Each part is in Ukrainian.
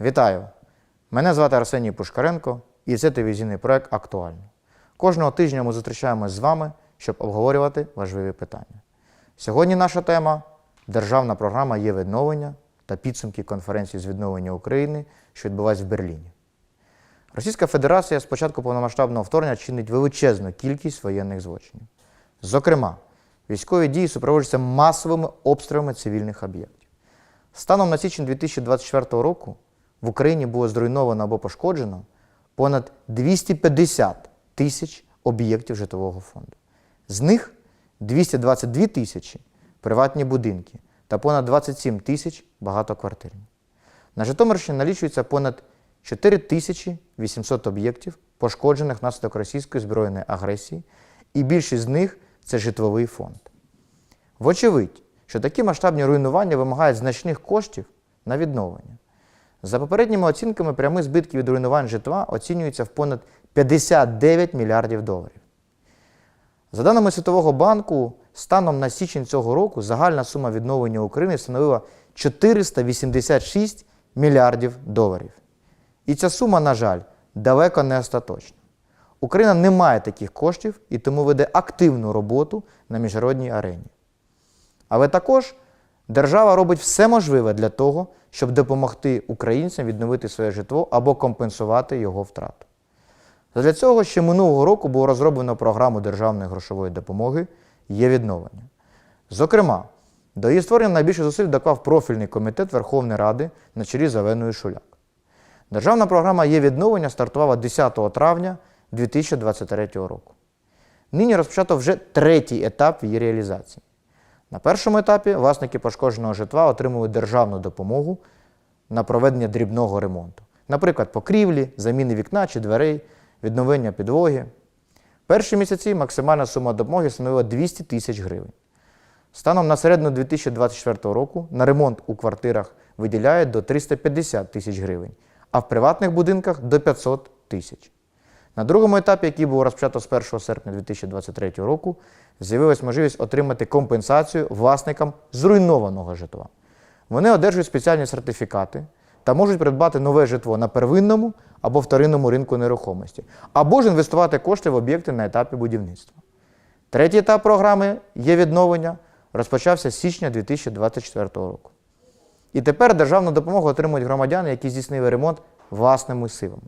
Вітаю! Мене звати Арсеній Пушкаренко і це телевізійний проект Актуально. Кожного тижня ми зустрічаємось з вами, щоб обговорювати важливі питання. Сьогодні наша тема Державна програма є відновлення та підсумки конференції з відновлення України, що відбулась в Берліні. Російська Федерація з початку повномасштабного вторгнення чинить величезну кількість воєнних злочинів. Зокрема, військові дії супроводжуються масовими обстрілами цивільних об'єктів. Станом на січень 2024 року в Україні було зруйновано або пошкоджено понад 250 тисяч об'єктів житлового фонду. З них 222 тисячі приватні будинки та понад 27 тисяч багатоквартирні. На Житомирщині налічується понад 4800 об'єктів, пошкоджених внаслідок російської збройної агресії, і більшість з них це житловий фонд. Вочевидь, що такі масштабні руйнування вимагають значних коштів на відновлення. За попередніми оцінками, прямі збитки від руйнувань житла оцінюються в понад 59 мільярдів доларів. За даними Світового банку, станом на січень цього року загальна сума відновлення України становила 486 мільярдів доларів. І ця сума, на жаль, далеко не остаточна. Україна не має таких коштів і тому веде активну роботу на міжнародній арені. Але також держава робить все можливе для того, щоб допомогти українцям відновити своє житло або компенсувати його втрату. Для цього ще минулого року було розроблено програму державної грошової допомоги є відновлення. Зокрема, до її створення найбільше зусиль доклав профільний комітет Верховної Ради на чолі з Оленою Шуляк. Державна програма є відновлення стартувала 10 травня 2023 року. Нині розпочато вже третій етап її реалізації. На першому етапі власники пошкодженого житла отримали державну допомогу на проведення дрібного ремонту, наприклад, покрівлі, заміни вікна чи дверей, відновлення підлоги. Перші місяці максимальна сума допомоги становила 200 тисяч гривень. Станом на середину 2024 року на ремонт у квартирах виділяють до 350 тисяч гривень, а в приватних будинках до 500 тисяч. На другому етапі, який був розпочато з 1 серпня 2023 року, з'явилась можливість отримати компенсацію власникам зруйнованого житла. Вони одержують спеціальні сертифікати та можуть придбати нове житло на первинному або вторинному ринку нерухомості, або ж інвестувати кошти в об'єкти на етапі будівництва. Третій етап програми є відновлення, розпочався з січня 2024 року. І тепер державну допомогу отримують громадяни, які здійснили ремонт власними силами.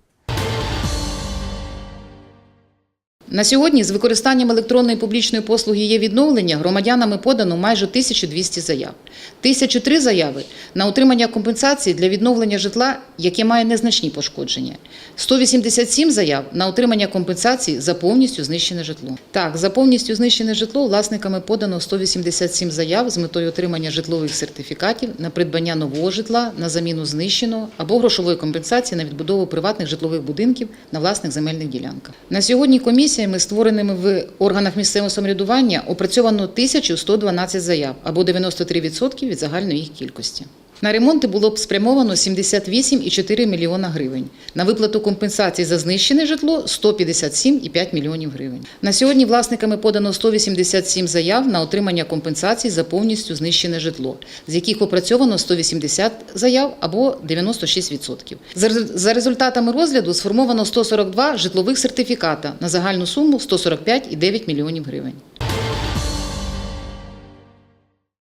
На сьогодні з використанням електронної публічної послуги є відновлення громадянами подано майже 1200 заяв. 1003 заяви на отримання компенсації для відновлення житла, яке має незначні пошкодження. 187 заяв на отримання компенсації за повністю знищене житло. Так, за повністю знищене житло власниками подано 187 заяв з метою отримання житлових сертифікатів на придбання нового житла, на заміну знищеного або грошової компенсації на відбудову приватних житлових будинків на власних земельних ділянках. На сьогодні комісіями, створеними в органах місцевого самоврядування, опрацьовано 1112 заяв або 93% від загальної їх кількості. На ремонти було б спрямовано 78,4 мільйона гривень. На виплату компенсацій за знищене житло 157,5 мільйонів гривень. На сьогодні власниками подано 187 заяв на отримання компенсацій за повністю знищене житло, з яких опрацьовано 180 заяв або 96%. За За результатами розгляду сформовано 142 житлових сертифіката на загальну суму 145,9 мільйонів гривень.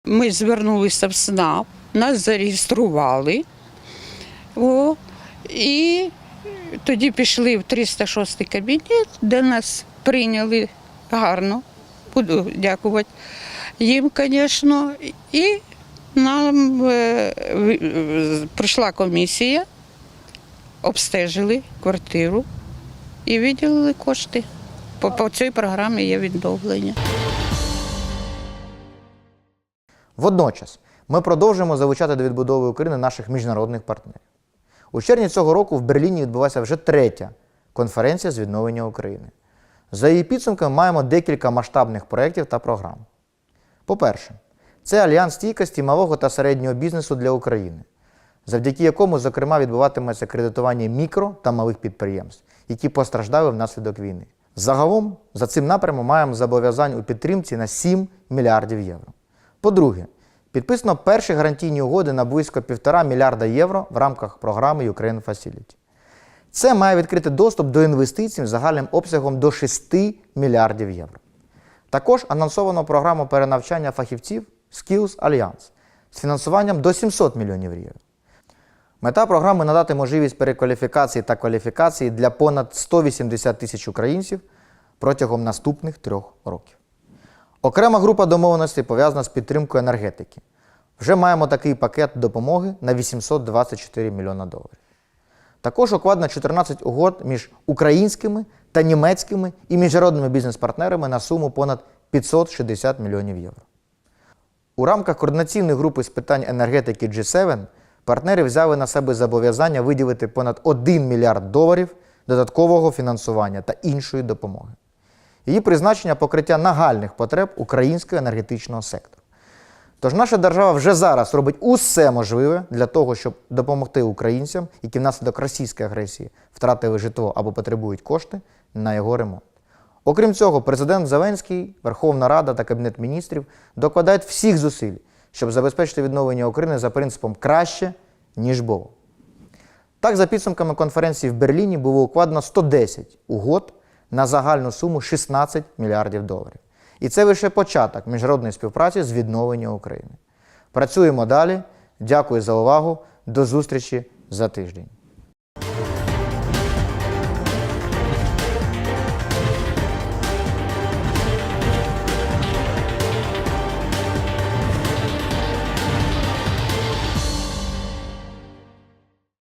Ми звернулися в СНАП, нас зареєстрували. О, і тоді пішли в 306 кабінет, де нас прийняли гарно. Буду дякувати їм, звісно. І нам е, прийшла комісія, обстежили квартиру і виділили кошти. По, по цій програмі є відновлення. Водночас ми продовжуємо залучати до відбудови України наших міжнародних партнерів. У червні цього року в Берліні відбулася вже третя конференція з відновлення України. За її підсумками маємо декілька масштабних проєктів та програм. По-перше, це альянс стійкості малого та середнього бізнесу для України, завдяки якому, зокрема, відбуватиметься кредитування мікро та малих підприємств, які постраждали внаслідок війни. Загалом за цим напрямом маємо зобов'язань у підтримці на 7 мільярдів євро. По-друге, Підписано перші гарантійні угоди на близько 1,5 мільярда євро в рамках програми Ukraine Facility. Це має відкрити доступ до інвестицій загальним обсягом до 6 мільярдів євро. Також анонсовано програму перенавчання фахівців Skills Alliance з фінансуванням до 700 мільйонів євро. Мета програми надати можливість перекваліфікації та кваліфікації для понад 180 тисяч українців протягом наступних трьох років. Окрема група домовленостей пов'язана з підтримкою енергетики. Вже маємо такий пакет допомоги на 824 мільйона доларів. Також укладено 14 угод між українськими та німецькими і міжнародними бізнес-партнерами на суму понад 560 мільйонів євро. У рамках координаційної групи з питань енергетики G7 партнери взяли на себе зобов'язання виділити понад 1 мільярд доларів додаткового фінансування та іншої допомоги. Її призначення покриття нагальних потреб українського енергетичного сектору. Тож наша держава вже зараз робить усе можливе для того, щоб допомогти українцям, які внаслідок російської агресії втратили житло або потребують кошти на його ремонт. Окрім цього, президент Зеленський, Верховна Рада та Кабінет міністрів докладають всіх зусиль, щоб забезпечити відновлення України за принципом краще, ніж було. Так, за підсумками конференції в Берліні було укладено 110 угод на загальну суму 16 мільярдів доларів. І це лише початок міжнародної співпраці з відновлення України. Працюємо далі. Дякую за увагу. До зустрічі за тиждень.